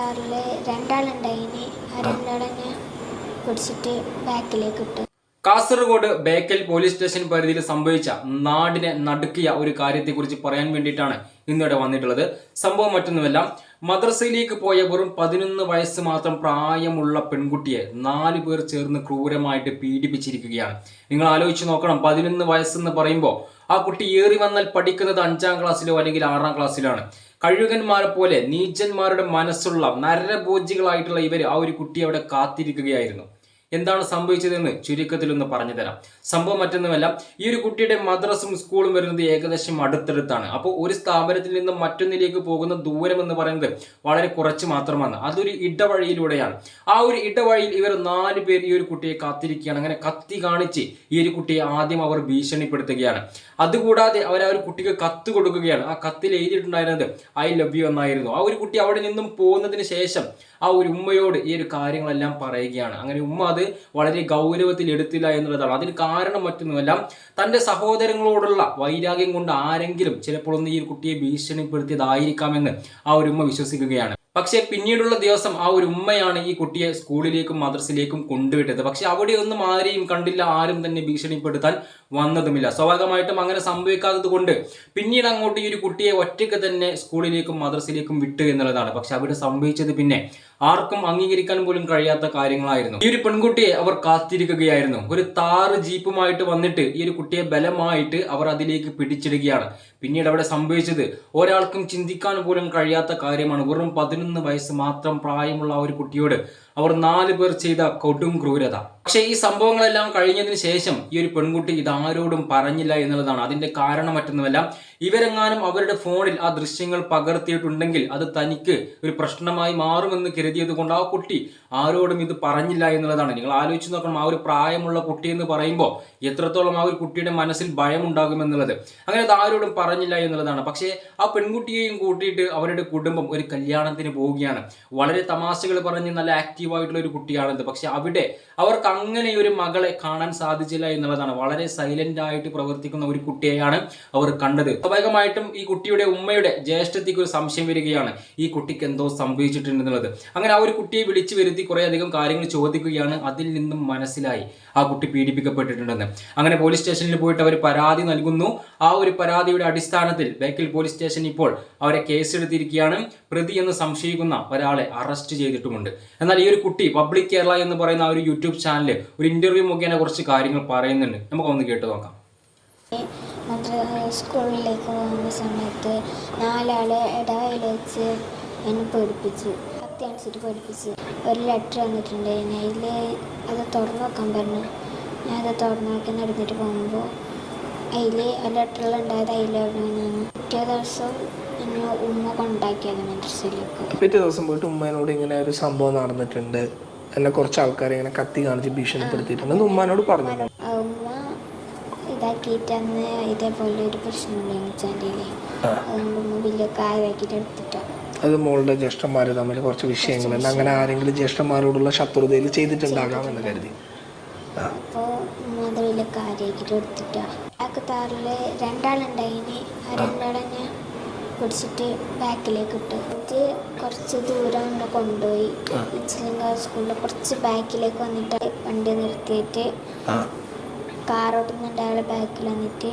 കാറിൽ രണ്ടാളുണ്ടായിന്. ആ രണ്ടാളെന്നെ പിടിച്ചിട്ട് ബാക്കിലേക്ക് ഇട്ടു. കാസർഗോഡ് ബേക്കൽ പോലീസ് സ്റ്റേഷൻ പരിധിയിൽ സംഭവിച്ച നാടിനെ നടുക്കിയ ഒരു കാര്യത്തെക്കുറിച്ച് പറയാൻ വേണ്ടിയിട്ടാണ് ഇന്നിവിടെ വന്നിട്ടുള്ളത്. സംഭവം മറ്റൊന്നുമല്ല മദ്രസയിലേക്ക് പോയ വെറും പതിനൊന്ന് വയസ്സ് മാത്രം പ്രായമുള്ള പെൺകുട്ടിയെ നാല് പേർ ചേർന്ന് ക്രൂരമായിട്ട് പീഡിപ്പിച്ചിരിക്കുകയാണ്. നിങ്ങൾ ആലോചിച്ച് നോക്കണം പതിനൊന്ന് വയസ്സെന്ന് പറയുമ്പോൾ ആ കുട്ടി ഏറി വന്നാൽ പഠിക്കുന്നത് അഞ്ചാം ക്ലാസ്സിലോ അല്ലെങ്കിൽ ആറാം ക്ലാസ്സിലാണ് കഴുകന്മാരെ പോലെ നീചന്മാരുടെ മനസ്സുള്ള നരഭോജികളായിട്ടുള്ള ഇവർ ആ ഒരു കുട്ടി അവിടെ കാത്തിരിക്കുകയായിരുന്നു. എന്താണ് സംഭവിച്ചതെന്ന് ചുരുക്കത്തിൽ ഒന്ന് പറഞ്ഞു തരാം. സംഭവം മറ്റൊന്നുമല്ല ഈ ഒരു കുട്ടിയുടെ മദ്രസും സ്കൂളും വരുന്നത് ഏകദേശം അടുത്തടുത്താണ്. അപ്പോൾ ഒരു സ്ഥാപനത്തിൽ നിന്നും മറ്റൊന്നിലേക്ക് പോകുന്ന ദൂരം എന്ന് പറയുന്നത് വളരെ കുറച്ച് മാത്രമാണ്. അതൊരു ഇടവഴിയിലൂടെയാണ്. ആ ഒരു ഇടവഴിയിൽ ഇവർ നാല് പേർ ഈ ഒരു കുട്ടിയെ കാത്തിരിക്കുകയാണ്. അങ്ങനെ കത്തി കാണിച്ച് ഈ ഒരു കുട്ടിയെ ആദ്യം അവർ ഭീഷണിപ്പെടുത്തുകയാണ്. അതുകൂടാതെ അവർ ആ ഒരു കുട്ടിക്ക് കത്ത് കൊടുക്കുകയാണ്. ആ കത്തിൽ എഴുതിയിട്ടുണ്ടായിരുന്നത് ഐ ലവ് യു എന്നായിരുന്നു. ആ ഒരു കുട്ടി അവിടെ നിന്നും പോകുന്നതിന് ശേഷം ആ ഒരു ഉമ്മയോട് ഈ ഒരു കാര്യങ്ങളെല്ലാം പറയുകയാണ്. അങ്ങനെ ഉമ്മ അത് വളരെ ഗൗരവത്തിൽ എടുത്തില്ല എന്നുള്ളതാണ്. അതിന് കാരണം മറ്റൊന്നുമല്ല തന്റെ സഹോദരങ്ങളോടുള്ള വൈരാഗ്യം കൊണ്ട് ആരെങ്കിലും ചിലപ്പോൾ ഒന്ന് ഈ കുട്ടിയെ ഭീഷണിപ്പെടുത്തിയതായിരിക്കാമെന്ന് ആ ഒരു ഉമ്മ വിശ്വസിക്കുകയാണ്. പക്ഷേ പിന്നീടുള്ള ദിവസം ആ ഒരു ഉമ്മയാണ് ഈ കുട്ടിയെ സ്കൂളിലേക്കും മദ്രസയിലേക്കും കൊണ്ടുവിട്ടത്. പക്ഷെ അവിടെ ഒന്നും ആരെയും കണ്ടില്ല ആരും തന്നെ ഭീഷണിപ്പെടുത്താൻ വന്നതുമില്ല. സ്വാഭാവികമായിട്ടും അങ്ങനെ സംഭവിക്കാത്തത് കൊണ്ട് പിന്നീട് അങ്ങോട്ട് ഈ ഒരു കുട്ടിയെ ഒറ്റയ്ക്ക് തന്നെ സ്കൂളിലേക്കും മദ്രസയിലേക്കും വിട്ടു എന്നുള്ളതാണ്. പക്ഷെ അവിടെ സംഭവിച്ചത് പിന്നെ ആർക്കും അംഗീകരിക്കാൻ പോലും കഴിയാത്ത കാര്യങ്ങളായിരുന്നു. ഈ ഒരു പെൺകുട്ടിയെ അവർ കാത്തിരിക്കുകയായിരുന്നു. ഒരു താറ് ജീപ്പുമായിട്ട് വന്നിട്ട് ഈ ഒരു കുട്ടിയെ ബലമായിട്ട് അവർ അതിലേക്ക് പിടിച്ചിടുകയാണ്. പിന്നീട് അവിടെ സംഭവിച്ചത് ഒരാൾക്കും ചിന്തിക്കാൻ പോലും കഴിയാത്ത കാര്യമാണ്. വെറും പതിനൊന്ന് വയസ്സ് മാത്രം പ്രായമുള്ള ആ ഒരു കുട്ടിയോട് അവർ നാല് പേർ ചെയ്ത കൊടും ക്രൂരത. പക്ഷേ ഈ സംഭവങ്ങളെല്ലാം കഴിഞ്ഞതിന് ശേഷം ഈ ഒരു പെൺകുട്ടി ഇതാരോടും പറഞ്ഞില്ല എന്നുള്ളതാണ് അതിന്റെ കാരണം മറ്റൊന്നുമല്ല. ഇവരെങ്ങാനും അവരുടെ ഫോണിൽ ആ ദൃശ്യങ്ങൾ പകർത്തിയിട്ടുണ്ടെങ്കിൽ അത് തനിക്ക് ഒരു പ്രശ്നമായി മാറുമെന്ന് കരുതിയത് കൊണ്ട് ആ കുട്ടി ആരോടും ഇത് പറഞ്ഞില്ല എന്നുള്ളതാണ്. നിങ്ങൾ ആലോചിച്ച് നോക്കണം ആ ഒരു പ്രായമുള്ള കുട്ടി എന്ന് പറയുമ്പോൾ എത്രത്തോളം ആ ഒരു കുട്ടിയുടെ മനസ്സിൽ ഭയം ഉണ്ടാകുമെന്നുള്ളത് അങ്ങനെ അത് ആരോടും പറഞ്ഞില്ല എന്നുള്ളതാണ്. പക്ഷേ ആ പെൺകുട്ടിയെയും കൂട്ടിയിട്ട് അവരുടെ കുടുംബം ഒരു കല്യാണത്തിന് പോവുകയാണ്. വളരെ തമാശകൾ പറഞ്ഞ് നല്ല ആക്റ്റീവ് ആയിട്ടുള്ള ഒരു കുട്ടിയാണെന്ന്. പക്ഷെ അവിടെ അവർക്ക് അങ്ങനെ ഒരു മകളെ കാണാൻ സാധിച്ചില്ല എന്നുള്ളതാണ്. വളരെ സൈലന്റ് ആയിട്ട് പ്രവർത്തിക്കുന്ന ഒരു കുട്ടിയെയാണ് അവർ കണ്ടത്. സ്വാഭാവികമായിട്ടും ഈ കുട്ടിയുടെ ഉമ്മയുടെ ജ്യേഷ്ഠത്തിക്ക് ഒരു സംശയം വരികയാണ്. ഈ കുട്ടിക്ക് എന്തോ സംഭവിച്ചിട്ടുണ്ടെന്നുള്ളത്. അങ്ങനെ ആ ഒരു കുട്ടിയെ വിളിച്ചു വരുത്തി കുറേ അധികം കാര്യങ്ങൾ ചോദിക്കുകയാണ്. അതിൽ നിന്നും മനസ്സിലായി ആ കുട്ടി പീഡിപ്പിക്കപ്പെട്ടിട്ടുണ്ടെന്ന്. അങ്ങനെ പോലീസ് സ്റ്റേഷനിൽ പോയിട്ട് അവർ പരാതി നൽകുന്നു. ആ ഒരു പരാതിയുടെ അടിസ്ഥാനത്തിൽ ബേക്കൽ പോലീസ് സ്റ്റേഷൻ ഇപ്പോൾ അവരെ കേസെടുത്തിരിക്കുകയാണ്. പ്രതി എന്ന് സംശയിക്കുന്ന ഒരാളെ അറസ്റ്റ് ചെയ്തിട്ടുമുണ്ട്. എന്നാൽ ഈ ഒരു കുട്ടി പബ്ലിക് കേരള എന്ന് പറയുന്ന ആ ഒരു യൂട്യൂബ് ചാനലിൽ ഒരു ഇന്റർവ്യൂ മുഖേന കുറച്ച് കാര്യങ്ങൾ പറയുന്നുണ്ട്. നമുക്കൊന്ന് കേട്ട് നോക്കാം. സ്കൂളിലേക്ക് പോകുന്ന സമയത്ത് നാലാൾ ഇടവയിൽ വെച്ച് എന്നെ പേടിപ്പിച്ചു. കത്തി അടിച്ചിട്ട് പേടിപ്പിച്ച്. ഒരു ലെറ്റർ വന്നിട്ടുണ്ട് അതിൽ അത് തുറന്നു നോക്കാൻ പറഞ്ഞു. ഞാൻ അത് തുറന്നു നോക്കി നടന്നിട്ട് പോകുമ്പോൾ അതിൽ ആ ലെറ്ററിൽ ഉണ്ടായത് അതിലെവിടെയാണ് പിറ്റേ ദിവസം ഉമ്മ കൊണ്ടാക്കിയത് മദ്രസയിലേക്ക്. പിറ്റേ ദിവസം പോയിട്ട് ഉമ്മേനോട് ഇങ്ങനെ ഒരു സംഭവം നടന്നിട്ടുണ്ട്. എന്നെ കുറച്ച് ആൾക്കാരെ ഇങ്ങനെ കത്തി കാണിച്ച് ഭീഷണിപ്പെടുത്തിയിട്ടുണ്ട് ഉമ്മാനോട് പറഞ്ഞു ഉമ്മ ഇതാക്കിയിട്ട് അന്ന് ഇതേപോലെ ഒരു അതുകൊണ്ട് വലിയ കാര്യമാക്കിയിട്ട് എടുത്തിട്ടാണ് അത് മോളുടെ ജ്യേഷ്ഠന്മാർ തമ്മിൽ കുറച്ച് വിഷയങ്ങളുണ്ട് അങ്ങനെ ആരെങ്കിലും ജ്യേഷ്ഠന്മാരോടുള്ള ശത്രുതയിൽ ചെയ്തിട്ടുണ്ടാകാം. എന്ന് കരുതി അപ്പോൾ കാര്യമാക്കിയിട്ട് എടുത്തിട്ടാണ് ആ കാറിൽ രണ്ടാളുണ്ടായിന്. ആ. രണ്ടാളെന്നെ പിടിച്ചിട്ട് ബാക്കിലേക്ക് ഇട്ടു. ഇത് കുറച്ച് ദൂരം കൊണ്ട് കൊണ്ടുപോയി. ഇച്ചിലിങ്ക സ്കൂളിൽ കുറച്ച് ബാക്കിലേക്ക് വന്നിട്ട് വണ്ടി നിർത്തിയിട്ട് ആ. കാറോട്ടുന്നുണ്ട് അയാൾ ബാക്കിൽ വന്നിട്ട്.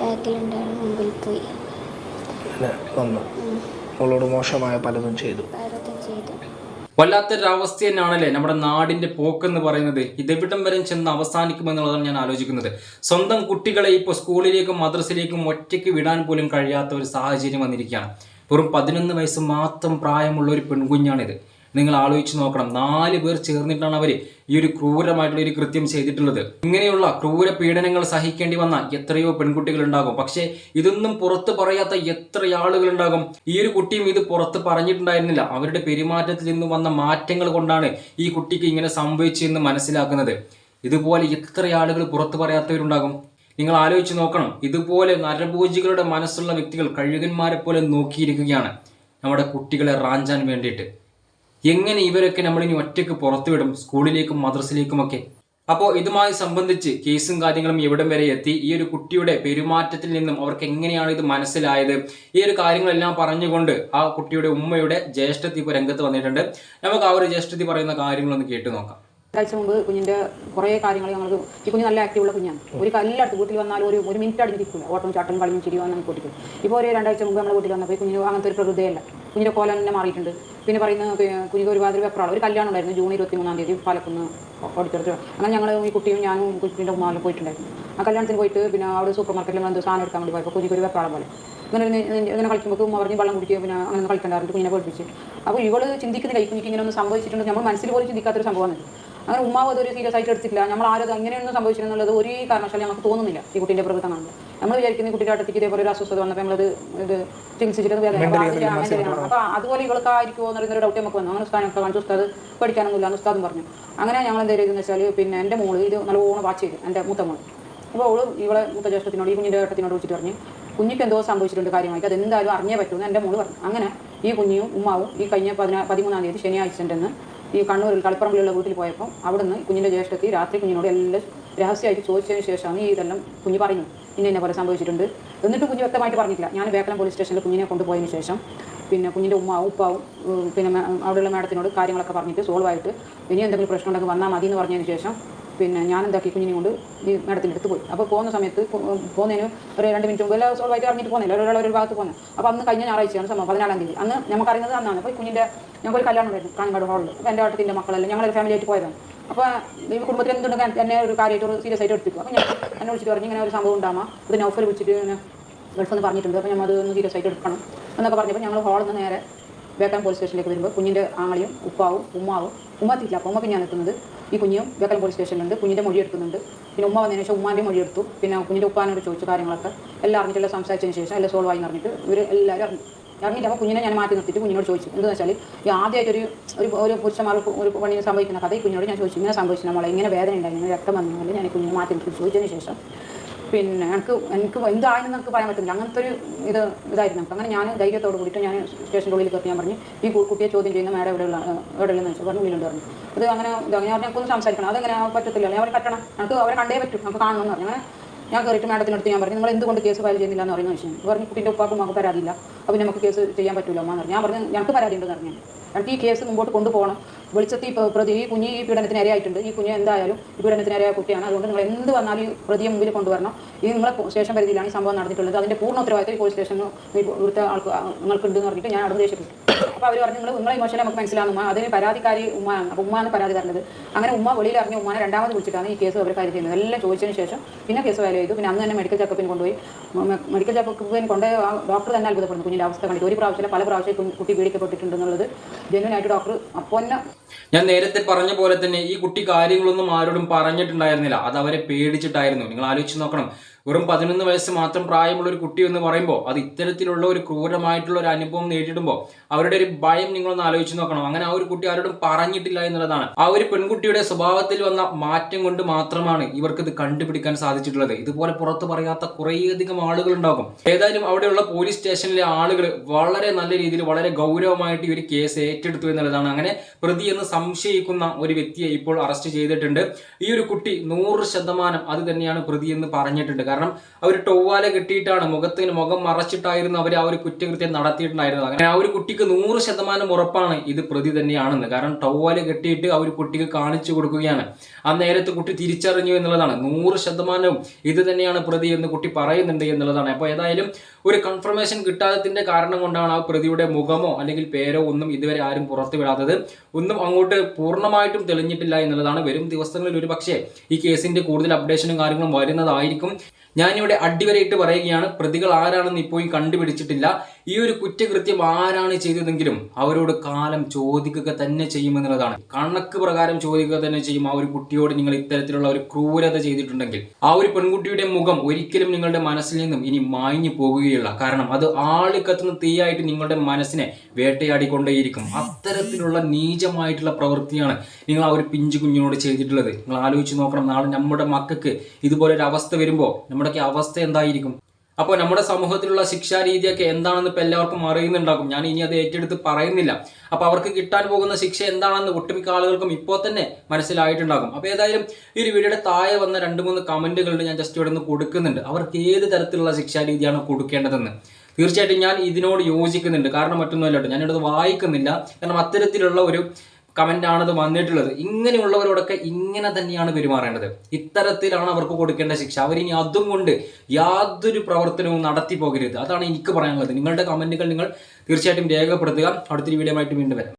ബാക്കിലുണ്ടായാൽ മുമ്പിൽ പോയി. മോളോട് മോശമായ പലതും ചെയ്തു. വല്ലാത്തൊരവസ്ഥ തന്നെയാണല്ലേ നമ്മുടെ നാടിന്റെ പോക്കെന്ന് പറയുന്നത്? ഇതെവിടം വരെ ചെന്ന് അവസാനിക്കുമെന്നുള്ളതാണ് ഞാൻ ആലോചിക്കുന്നത്. സ്വന്തം കുട്ടികളെ ഇപ്പോൾ സ്കൂളിലേക്കും മദ്രസയിലേക്കും ഒറ്റയ്ക്ക് വിടാൻ പോലും കഴിയാത്ത ഒരു സാഹചര്യം വന്നിരിക്കുകയാണ്. വെറും പതിനൊന്ന് വയസ്സ് മാത്രം പ്രായമുള്ള ഒരു പെൺകുഞ്ഞാണിത്. നിങ്ങൾ ആലോചിച്ച് നോക്കണം. നാല് പേർ ചേർന്നിട്ടാണ് അവർ ഈ ഒരു ക്രൂരമായിട്ടുള്ള ഒരു കൃത്യം ചെയ്തിട്ടുള്ളത്. ഇങ്ങനെയുള്ള ക്രൂര പീഡനങ്ങൾ സഹിക്കേണ്ടി വന്ന എത്രയോ പെൺകുട്ടികൾ ഉണ്ടാകും പക്ഷേ ഇതൊന്നും പുറത്ത് പറയാത്ത എത്ര ആളുകൾ ഉണ്ടാകും ഈ ഒരു കുട്ടിയും ഇത് പുറത്ത് പറഞ്ഞിട്ടുണ്ടായിരുന്നില്ല. അവരുടെ പെരുമാറ്റത്തിൽ നിന്ന് വന്ന മാറ്റങ്ങൾ കൊണ്ടാണ് ഈ കുട്ടിക്ക് ഇങ്ങനെ സംഭവിച്ചതെന്ന് മനസ്സിലാക്കുന്നത്. ഇതുപോലെ എത്ര ആളുകൾ പുറത്ത് പറയാത്തവരുണ്ടാകും? നിങ്ങൾ ആലോചിച്ച് നോക്കണം. ഇതുപോലെ നരഭോജികളുടെ മനസ്സുള്ള വ്യക്തികൾ കഴുകന്മാരെ പോലെ നോക്കിയിരിക്കുകയാണ് നമ്മുടെ കുട്ടികളെ റാഞ്ചാൻ വേണ്ടിയിട്ട്. എങ്ങനെ ഇവരൊക്കെ നമ്മളിനി ഒറ്റയ്ക്ക് പുറത്തുവിടും? സ്കൂളിലേക്കും മദ്രസയിലേക്കുമൊക്കെ. അപ്പോൾ ഇതുമായി സംബന്ധിച്ച് കേസും കാര്യങ്ങളും എവിടം വരെ എത്തി. ഈ ഒരു കുട്ടിയുടെ പെരുമാറ്റത്തിൽ നിന്നും അവർക്ക് എങ്ങനെയാണ് ഇത് മനസ്സിലായത്? ഈ ഒരു കാര്യങ്ങളെല്ലാം പറഞ്ഞുകൊണ്ട് ആ കുട്ടിയുടെ ഉമ്മയുടെ ജ്യേഷ്ഠത്തി ഇപ്പോൾ രംഗത്ത് വന്നിട്ടുണ്ട്. നമുക്ക് ആ ഒരു ജ്യേഷ്ഠത്തി പറയുന്ന കാര്യങ്ങളൊന്ന് കേട്ട് നോക്കാം. ഒരാഴ്ച മുമ്പ് കുഞ്ഞിന്റെ കുറേ കാര്യങ്ങൾ ഞങ്ങൾക്ക് ഈ കുഞ്ഞ് നല്ല ആക്റ്റീവുള്ള കുഞ്ഞാണ്. ഒരു കല്ലെടുത്ത് വീട്ടിൽ വന്നാൽ ഒരു ഒരു മിനിറ്റ് അടിഞ്ഞിരിക്കില്ല ഓട്ടം ചാട്ടം കളിയും ചിരി വന്നാൽ പൊട്ടിക്കും ഇപ്പോൾ ഒരു രണ്ടാഴ്ച മുമ്പ് നമ്മുടെ വീട്ടിൽ വന്നപ്പോൾ കുഞ്ഞിന് അങ്ങനത്തെ ഒരു പ്രകൃതിയല്ല. കുഞ്ഞിന്റെ കോലം തന്നെ മാറിയിട്ടുണ്ട്. പിന്നെ പറയുന്ന കുഞ്ഞിക്ക് ഒരുപാട് വെപ്രാളം. ഒരു കല്യാണം ഉണ്ടായിരുന്നു ജൂൺ ഇരുപത്തി മൂന്നാം തീയതി പാലക്കുന്ന് ഓടിച്ചെടുത്ത് അങ്ങനെ ഞങ്ങൾ ഈ കുട്ടിയും ഞാനും കുഞ്ഞിന്റെ ഉമ്മാലും പോയിട്ടുണ്ടായിരുന്നു. ആ കല്യാണത്തിന് പോയിട്ട് പിന്നെ അവിടെ സൂപ്പർ മാർക്കറ്റിൽ എന്തോ സാധനം എടുക്കാൻ വേണ്ടി പോയപ്പോൾ കുഞ്ഞിക്ക് ഒരു വെപ്രാളം പോലെ. ഇങ്ങനെ ഒരു ഇങ്ങനെ കളിക്കുമ്പോൾ ഉമ്മ പറഞ്ഞ് വെള്ളം കുടിക്കുക പിന്നെ അങ്ങനെ കളിക്കണ്ടായിരുന്നു കുഞ്ഞിനെ പഠിപ്പിച്ച് അപ്പോൾ ഇവൾ ചിന്തിക്കുന്നില്ല ഈ കുഞ്ഞിക്ക് ഇങ്ങനെ ഒന്ന് സംഭവിച്ചിട്ടുണ്ട് നമ്മൾ മനസ്സിൽ പോലും ചിന്തിക്കാത്തൊരു സംഭവമാണ് അങ്ങനെ ഉമ്മാവ് അതൊരു സീരിയസ് ആയിട്ട് എടുത്തിട്ടില്ല. നമ്മൾ ആരും അങ്ങനെയൊന്നും സംഭവിച്ചിരുന്നുള്ളത് ഒരു കാരണവശാലും നമുക്ക് തോന്നുന്നില്ല ഈ കുട്ടീന്റെ പ്രകൃതം കാണുമ്പോൾ. നമ്മൾ വിചാരിക്കുന്ന കുട്ടികളുടെ കുട്ടിയുടെ അടുത്തേക്ക് ഇതേപോലെ ഒരു അസ്വസ്ഥത വന്നപ്പോൾ നമ്മളത് ഇത് ചികിത്സിച്ചിട്ട് അപ്പോൾ അതുപോലെ ഇവൾക്ക് ആയിരിക്കുമോ എന്ന് പറയുന്ന ഒരു ഡൗട്ട് നമുക്ക് വന്നു. അങ്ങനെ ഉസ്താനൊക്കെ കാണിച്ചു ഉസ്താദ് പഠിക്കാനൊന്നുമില്ല. എന്ന് ഉസ്താദും പറഞ്ഞു. അങ്ങനെ ഞങ്ങൾ എന്ത് ചെയ്തെന്ന് വെച്ചാൽ പിന്നെ എന്റെ മോൾ ഇത് നല്ലോണം വാച്ച് ചെയ്തു. എന്റെ മൂത്ത മോൾ. അപ്പോൾ അവൾ ഇവളെ മൂത്ത ജ്യേഷ്ഠത്തിനോട് ഈ കുഞ്ഞിന്റെ ഏട്ടത്തിനോട് വിളിച്ചിട്ട് പറഞ്ഞു കുഞ്ഞിക്ക് എന്തോ സംഭവിച്ചിട്ടുണ്ട് കാര്യമായിട്ട്. അത് എന്തായാലും അറിഞ്ഞേ പറ്റുമെന്ന് എന്റെ മോൾ പറഞ്ഞു. അങ്ങനെ ഈ കുഞ്ഞിയും ഉമ്മാവും ഈ കഴിഞ്ഞ പതിനാ പതിമൂന്നാം തീയതി ശനിയാഴ്ച ഉണ്ടെന്ന് ഈ കണ്ണൂരിൽ കളിപ്പറമ്പിലുള്ള വീട്ടിൽ പോയപ്പോൾ അവിടുന്ന് കുഞ്ഞിന്റെ ജ്യേഷ്ഠത്തി രാത്രി കുഞ്ഞിനോട് എല്ലാം രഹസ്യമായിട്ട് ചോദിച്ചതിന് ശേഷമാണ് ഈ ഇതെല്ലാം കുഞ്ഞ് പറയുന്നത്. ഇന്ന ഇന്ന പോലെ സംഭവിച്ചിട്ടുണ്ട്. എന്നിട്ട് കുഞ്ഞ് വ്യക്തമായിട്ട് പറഞ്ഞില്ല ഞാൻ ബേക്കലം പോലീസ് സ്റ്റേഷനിൽ കുഞ്ഞിനെ കൊണ്ടുപോയതിന് ശേഷം പിന്നെ കുഞ്ഞിന്റെ ഉമ്മാവും ഉപ്പാവും പിന്നെ അവിടെയുള്ള മാഡത്തിനോട് കാര്യങ്ങളൊക്കെ പറഞ്ഞിട്ട് സോൾവ് ആയിട്ട് ഇനി എന്തെങ്കിലും പ്രശ്നം ഉണ്ടെങ്കിൽ വന്നാൽ മതി എന്ന് പറഞ്ഞതിന് ശേഷം പിന്നെ ഞാൻ എന്താക്കി കുഞ്ഞിനെ കൊണ്ട് ഈ മാഡത്തിന്റെ അടുത്ത് പോയി. അപ്പോൾ പോകുന്ന സമയത്ത് പോകുന്നതിന് ഒരു രണ്ട് മിനിറ്റ് മുമ്പ് എല്ലാം സോൾവ് ആയിട്ട് ഇറങ്ങിയിട്ട് പോകുന്നില്ല ഒരാൾ ഒരു ഭാഗത്ത് പോകുന്നത് അപ്പോൾ അന്ന് കഴിഞ്ഞ ഞായറാഴ്ചയാണ് സംഭവം പതിനാലാം തീയതി. അന്ന് നമുക്കറിയുന്നത് അന്നാണ്. അപ്പോൾ കുഞ്ഞിന്റെ ഞങ്ങൾക്ക് ഒരു കല്യാണം ഉണ്ടായിരുന്നു കാഞ്ഞങ്ങാട് ഹാളിൽ അപ്പോൾ എന്റെ ഏട്ടത്തിന്റെ മക്കളെല്ലാം ഞങ്ങളൊരു ഫാമിലി ആയിട്ട് പോയതാണ്. അപ്പോൾ ഈ കുടുംബത്തിൽ എന്തുണ്ടെങ്കിൽ എന്നെ ഒരു കാര്യമായിട്ട് ഒരു സീരിയസ് ആയിട്ട് എടുത്തു അപ്പോൾ ഞാൻ എന്നെ വിളിച്ചിട്ട് പറഞ്ഞു ഇങ്ങനെ ഒരു സംഭവം ഉണ്ടാകാം ഇത് നൗഫർ വിളിച്ചിട്ട് ഇങ്ങനെ ഗൾഫ് എന്ന് പറഞ്ഞിട്ടുണ്ട്. അപ്പോൾ നമ്മൾ അത് ഒന്ന് സീരിയസ് ആയിട്ട് എടുക്കണം എന്നൊക്കെ പറഞ്ഞപ്പോൾ ഞങ്ങൾ ഹോളിൽ നിന്ന് നേരെ ബേക്കലം പോലീസ് സ്റ്റേഷനിലേക്ക് വരുമ്പോൾ കുഞ്ഞിന്റെ ആങ്ങളിയും ഉപ്പാവും ഉമ്മാവും ഉമ്മ എത്തിയില്ല അപ്പോൾ ഉമ്മ പിന്നെ എത്തുന്നത് ഈ കുഞ്ഞും ബേക്കലം പോലീസ് സ്റ്റേഷനിലുണ്ട് കുഞ്ഞിന്റെ മൊഴി എടുക്കുന്നുണ്ട്. പിന്നെ ഉമ്മ വന്നതിന് ശേഷം ഉമ്മാന്റെ മൊഴി എടുത്തു. പിന്നെ കുഞ്ഞിന്റെ ഉപ്പാനോട് ചോദിച്ചു കാര്യങ്ങളൊക്കെ. എല്ലാം അറിഞ്ഞിട്ടെല്ലാം സംസാരിച്ചതിന് ശേഷം എല്ലാം സോൾവ് എന്ന് പറഞ്ഞിട്ട് ഇവർ എല്ലാവരും അറിഞ്ഞു. ഇറങ്ങിയിട്ട് അപ്പോൾ കുഞ്ഞിനെ ഞാൻ മാറ്റി നിർത്തിയിട്ട് കുഞ്ഞിനോട് ചോദിച്ചു. എന്താണെന്ന് വെച്ചാൽ ഈ ആദ്യമായിട്ടൊരു ഒരു ഒരു പുരുഷന്മാർ ഒരു പണി സംഭവിക്കുന്ന കഥ ഈ കുഞ്ഞിനോട് ഞാൻ ചോദിച്ചു. ഇങ്ങനെ സംഭവിച്ചു നമ്മളെ ഇങ്ങനെ വേദന ഉണ്ടായി ഇങ്ങനെ രക്തം വന്നാൽ ഞാൻ കുഞ്ഞിനെ മാറ്റി നിർത്തി. ചോദിച്ചതിന് ശേഷം പിന്നെ എനിക്ക് എനിക്ക് എന്തായാലും നമുക്ക് പറയാൻ പറ്റില്ല അങ്ങനത്തെ ഒരു ഇത് ഇതായിരുന്നു. നമുക്ക് അങ്ങനെ ഞാൻ ധൈര്യത്തോട് കൂടിയിട്ട് ഞാൻ സ്റ്റേഷന്റെ ഉള്ളിൽ കയറി ഞാൻ പറഞ്ഞു ഈ കുട്ടിയെ ചോദ്യം ചെയ്യുന്ന മേഡം എവിടെയുള്ള എവിടെയുള്ളതെന്ന് വെച്ചാൽ പറഞ്ഞു വീണ്ടും പറഞ്ഞു. അത് അങ്ങനെ ഇതാ പറഞ്ഞു എനിക്കൊന്നും സംസാരിക്കണം. അതങ്ങനെ? പറ്റത്തില്ല ഞാൻ അവരെ കട്ടണം നമുക്ക് അവരെ കണ്ടേ പറ്റും. നമുക്ക് കാണണമെന്ന് പറഞ്ഞു. അങ്ങനെ ഞാൻ കയറിയിട്ട് മാഡത്തിനടുത്ത് ഞാൻ പറഞ്ഞു നിങ്ങൾ എന്തുകൊണ്ട് കേസ് ഫയൽ ചെയ്യുന്നില്ല എന്ന് പറയുന്ന വിഷയം പറഞ്ഞു കുട്ടിന്റെ ഉപ്പാക്കും നമുക്ക് പരാതിയില്ല. അപ്പോൾ നമുക്ക് കേസ് ചെയ്യാൻ പറ്റില്ല അമ്മ എന്ന് പറഞ്ഞു. ഞാൻ പറഞ്ഞു ഞങ്ങൾക്ക് പരാതി ഉണ്ടെന്ന് പറഞ്ഞു. ഞങ്ങൾക്ക് ഈ കേസ് മുമ്പോട്ട് കൊണ്ടുപോകണം. വെളിച്ചത്തിൽ ഇപ്പോൾ പ്രതി ഈ കുഞ്ഞ് ഈ പീഡനത്തിന് ഇരയായിട്ടുണ്ട്. ഈ കുഞ്ഞ് എന്തായാലും ഈ പീഡനത്തിന് ഇരയായ കുട്ടിയാണ്. അതുകൊണ്ട് നിങ്ങൾ എന്ത് വന്നാലും ഈ പ്രതിയെ മുമ്പിൽ കൊണ്ടുവരണം. ഈ നിങ്ങളെ സ്റ്റേഷൻ പരിധിയിലാണ് ഈ സംഭവം നടന്നിട്ടുള്ളത്. അതിന്റെ പൂർണ ഉത്തരവാദിത്തം ഈ പോലീസ് സ്റ്റേഷനിൽ ഇവിടുത്തെ ആൾക്ക് നിങ്ങൾക്കുണ്ട് എന്ന് പറഞ്ഞിട്ട് ഞാൻ അവിടെ ദേഷ്യപ്പെട്ടു. അപ്പോൾ അവർ പറഞ്ഞു നിങ്ങൾ നിങ്ങളെ ഇമോഷൻ നമുക്ക് മനസ്സിലാകും ഉമ്മ അതിന് പരാതിക്കാരി ഉമ്മയാണ് അപ്പോൾ ഉമ്മാണ് പരാതി തരുന്നത് അങ്ങനെ ഉമ്മ വെളിയിൽ അറിഞ്ഞ ഉമ്മാനെ രണ്ടാമത് വിളിച്ചിട്ടാണ് ഈ കേസ് അവർ കാര്യം ചെയ്യുന്നത്. എല്ലാം ചോദിച്ചതിന് ശേഷം പിന്നെ കേസ് വാല്യൂ ചെയ്തു. പിന്നെ അന്ന് തന്നെ മെഡിക്കൽ ചെക്കപ്പിന് കൊണ്ടുപോയി. മെഡിക്കൽ ചെക്കപ്പിന് ആ ഡോക്ടർ തന്നെ അത്ഭുതപ്പെടുന്നു കുഞ്ഞിന്റെ അവസ്ഥ കണ്ടിട്ട്. ഒരു പ്രാവശ്യം പല പ്രാവശ്യം കുട്ടി പീഡിക്കപ്പെട്ടിട്ടുണ്ടെന്നുള്ളത്. ജനുവനായിട്ട് ഡോക്ടർ അപ്പോൾ തന്നെ ഞാൻ നേരത്തെ പറഞ്ഞ പോലെ തന്നെ ഈ കുട്ടി കാര്യങ്ങളൊന്നും ആരോടും പറഞ്ഞിട്ടുണ്ടായിരുന്നില്ല. അത് അവരെ പേടിച്ചിട്ടായിരുന്നു. നിങ്ങൾ ആലോചിച്ച് നോക്കണം. വെറും പതിനൊന്ന് വയസ്സ് മാത്രം പ്രായമുള്ള ഒരു കുട്ടി എന്ന് പറയുമ്പോൾ അത് ഇത്തരത്തിലുള്ള ഒരു ക്രൂരമായിട്ടുള്ള ഒരു അനുഭവം നേരിടുമ്പോൾ അവരുടെ ഒരു ഭയം നിങ്ങളൊന്ന് ആലോചിച്ച് നോക്കണം. അങ്ങനെ ആ ഒരു കുട്ടി ആരോടും പറഞ്ഞിട്ടില്ല എന്നുള്ളതാണ്. ആ ഒരു പെൺകുട്ടിയുടെ സ്വഭാവത്തിൽ വന്ന മാറ്റം കൊണ്ട് മാത്രമാണ് ഇവർക്ക് ഇത് കണ്ടുപിടിക്കാൻ സാധിച്ചിട്ടുള്ളത്. ഇതുപോലെ പുറത്ത് പറയാത്ത കുറേയധികം ആളുകൾ ഉണ്ടാകും. ഏതായാലും അവിടെയുള്ള പോലീസ് സ്റ്റേഷനിലെ ആളുകൾ വളരെ നല്ല രീതിയിൽ വളരെ ഗൗരവമായിട്ട് ഈ ഒരു കേസ് ഏറ്റെടുത്തു എന്നുള്ളതാണ്. അങ്ങനെ പ്രതി എന്ന് സംശയിക്കുന്ന ഒരു വ്യക്തിയെ ഇപ്പോൾ അറസ്റ്റ് ചെയ്തിട്ടുണ്ട്. ഈ ഒരു കുട്ടി നൂറ് ശതമാനം അത് തന്നെയാണ് പ്രതി എന്ന് പറഞ്ഞിട്ടുണ്ട്. കാരണം അവർ ടൊവ്വാല കെട്ടിയിട്ടാണ്. മുഖത്തിന് മുഖം മറച്ചിട്ടായിരുന്നു അവർ ആ ഒരു കുറ്റകൃത്യം നടത്തിയിട്ടുണ്ടായിരുന്നത്. അങ്ങനെ ആ ഒരു കുട്ടിക്ക് നൂറ് ശതമാനം ഉറപ്പാണ് ഇത് പ്രതി തന്നെയാണെന്ന്. കാരണം ടൊവ്വാല കെട്ടിയിട്ട് ആ ഒരു കുട്ടിക്ക് കാണിച്ചു കൊടുക്കുകയാണ്. ആ നേരത്തെ കുട്ടി തിരിച്ചറിഞ്ഞു എന്നുള്ളതാണ്. നൂറ് ശതമാനവും ഇത് തന്നെയാണ് പ്രതി എന്ന് കുട്ടി പറയുന്നുണ്ട് എന്നുള്ളതാണ്. അപ്പോൾ ഏതായാലും ഒരു കൺഫർമേഷൻ കിട്ടാത്തതിന്റെ കാരണം കൊണ്ടാണ് ആ പ്രതിയുടെ മുഖമോ അല്ലെങ്കിൽ പേരോ ഒന്നും ഇതുവരെ ആരും പുറത്തു വിടാത്തത് ഒന്നും അങ്ങോട്ട് പൂർണമായിട്ടും തെളിഞ്ഞിട്ടില്ല എന്നുള്ളതാണ്. വരും ദിവസങ്ങളിൽ ഒരു പക്ഷേ ഈ കേസിന്റെ കൂടുതൽ അപ്ഡേഷനും കാര്യങ്ങളും വരുന്നതായിരിക്കും. ഞാനിവിടെ അടിവരയിട്ട് പറയുകയാണ് പ്രതികൾ ആരാണെന്ന് ഇപ്പോഴും കണ്ടുപിടിച്ചിട്ടില്ല. ഈ ഒരു കുറ്റകൃത്യം ആരാണ് ചെയ്തതെങ്കിലും അവരോട് കാലം ചോദിക്കുക തന്നെ ചെയ്യുമെന്നുള്ളതാണ് കണക്ക് പ്രകാരം ചോദിക്കുക തന്നെ ചെയ്യും. ആ ഒരു കുട്ടിയോട് നിങ്ങൾ ഇത്തരത്തിലുള്ള ഒരു ക്രൂരത ചെയ്തിട്ടുണ്ടെങ്കിൽ ആ ഒരു പെൺകുട്ടിയുടെ മുഖം ഒരിക്കലും നിങ്ങളുടെ മനസ്സിൽ നിന്നും ഇനി മാഞ്ഞു പോകുകയില്ല. കാരണം അത് ആളിക്കത്തുന്ന തീയായിട്ട് നിങ്ങളുടെ മനസ്സിനെ വേട്ടയാടിക്കൊണ്ടേയിരിക്കും. അത്തരത്തിലുള്ള നീചമായിട്ടുള്ള പ്രവൃത്തിയാണ് നിങ്ങൾ ആ ഒരു പിഞ്ചു കുഞ്ഞിനോട് ചെയ്തിട്ടുള്ളത്. നിങ്ങൾ ആലോചിച്ച് നോക്കണം. നാളെ നമ്മുടെ മക്കൾക്ക് ഇതുപോലൊരു അവസ്ഥ വരുമ്പോൾ നമ്മുടെ അവസ്ഥ എന്തായിരിക്കും? അപ്പോൾ നമ്മുടെ സമൂഹത്തിലുള്ള ശിക്ഷാ രീതിയൊക്കെ എന്താണെന്ന് ഇപ്പം എല്ലാവർക്കും അറിയുന്നുണ്ടാകും. ഞാൻ ഇനി അത് ഏറ്റെടുത്ത് പറയുന്നില്ല. അപ്പോൾ അവർക്ക് കിട്ടാൻ പോകുന്ന ശിക്ഷ എന്താണെന്ന് ഒട്ടുമിക്ക ആളുകൾക്കും ഇപ്പോൾ തന്നെ മനസ്സിലായിട്ടുണ്ടാകും. അപ്പോൾ ഏതായാലും ഈ ഒരു വീഡിയോയുടെ താഴെ വന്ന രണ്ട് മൂന്ന് കമന്റുകളുണ്ട് ഞാൻ ജസ്റ്റ് ഇവിടെ നിന്ന് കൊടുക്കുന്നുണ്ട്. അവർക്ക് ഏത് തരത്തിലുള്ള ശിക്ഷാ രീതിയാണ് കൊടുക്കേണ്ടതെന്ന്. തീർച്ചയായിട്ടും ഞാൻ ഇതിനോട് യോജിക്കുന്നുണ്ട്. കാരണം മറ്റൊന്നുമല്ല ഞാൻ ഞാനിത് വായിക്കുന്നില്ല. കാരണം അത്തരത്തിലുള്ള ഒരു കമന്റ് ആണത് വന്നിട്ടുള്ളത്. ഇങ്ങനെയുള്ളവരോടൊക്കെ ഇങ്ങനെ തന്നെയാണ് പെരുമാറേണ്ടത്. ഇത്തരത്തിലാണ് അവർക്ക് കൊടുക്കേണ്ട ശിക്ഷ. അവരിനി അതും കൊണ്ട് യാതൊരു പ്രവർത്തനവും നടത്തി പോകരുത് അതാണ് എനിക്ക് പറയാനുള്ളത്. നിങ്ങളുടെ കമന്റുകൾ നിങ്ങൾ തീർച്ചയായിട്ടും രേഖപ്പെടുത്തുക. അടുത്തൊരു വീഡിയോ ആയിട്ട് വീണ്ടും വരാം.